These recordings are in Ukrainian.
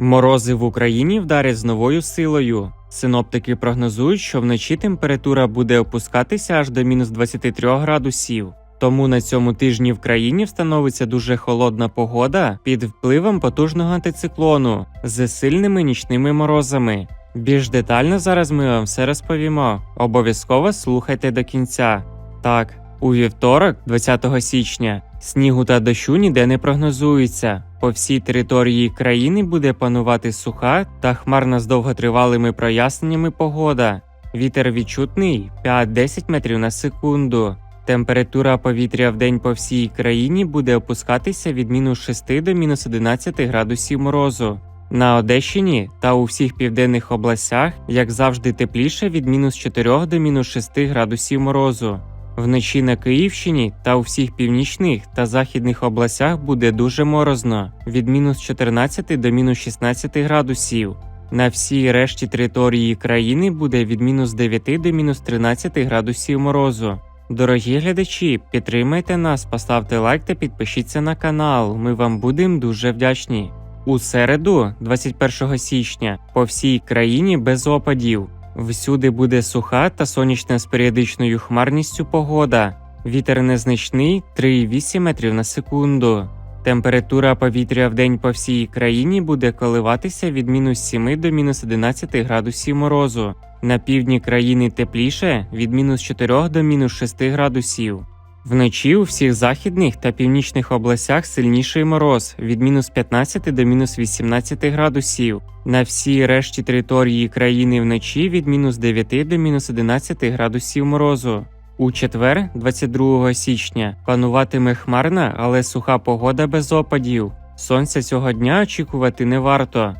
Морози в Україні вдарять з новою силою. Синоптики прогнозують, що вночі температура буде опускатися аж до мінус 23 градусів. Тому на цьому тижні в країні встановиться дуже холодна погода під впливом потужного антициклону з сильними нічними морозами. Більш детально зараз ми вам все розповімо. Обов'язково слухайте до кінця. Так, у вівторок, 20 січня, снігу та дощу ніде не прогнозується. По всій території країни буде панувати суха та хмарна з довготривалими проясненнями погода. Вітер відчутний 5-10 метрів на секунду. Температура повітря в день по всій країні буде опускатися від мінус 6 до мінус 11 градусів морозу. На Одещині та у всіх південних областях, як завжди, тепліше від мінус 4 до мінус 6 градусів морозу. Вночі на Київщині та у всіх північних та західних областях буде дуже морозно від мінус 14 до мінус 16 градусів. На всій решті території країни буде від мінус 9 до мінус 13 градусів морозу. Дорогі глядачі, підтримайте нас, поставте лайк та підпишіться на канал. Ми вам будемо дуже вдячні. У середу, 21 січня, по всій країні без опадів. Всюди буде суха та сонячна з періодичною хмарністю погода. Вітер незначний 3,8 метрів на секунду. Температура повітря в день по всій країні буде коливатися від мінус 7 до мінус 11 градусів морозу. На півдні країни тепліше від мінус 4 до мінус 6 градусів. Вночі у всіх західних та північних областях сильніший мороз від мінус 15 до мінус 18 градусів. На всій решті території країни вночі від мінус 9 до мінус 11 градусів морозу. У четвер, 22 січня, пануватиме хмарна, але суха погода без опадів. Сонця цього дня очікувати не варто.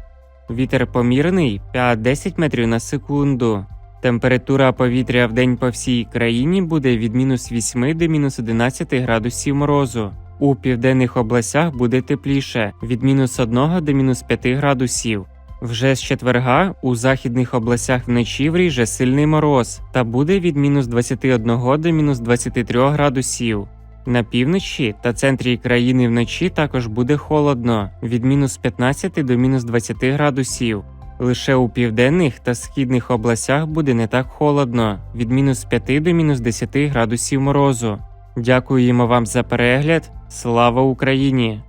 Вітер помірний 5-10 метрів на секунду. Температура повітря в день по всій країні буде від мінус 8 до мінус 11 градусів морозу. У південних областях буде тепліше від мінус 1 до мінус 5 градусів. Вже з четверга у західних областях вночі вріже сильний мороз та буде від мінус 21 до мінус 23 градусів. На півночі та центрі країни вночі також буде холодно від мінус 15 до мінус 20 градусів. Лише у південних та східних областях буде не так холодно від мінус 5 до мінус 10 градусів морозу. Дякуємо вам за перегляд. Слава Україні!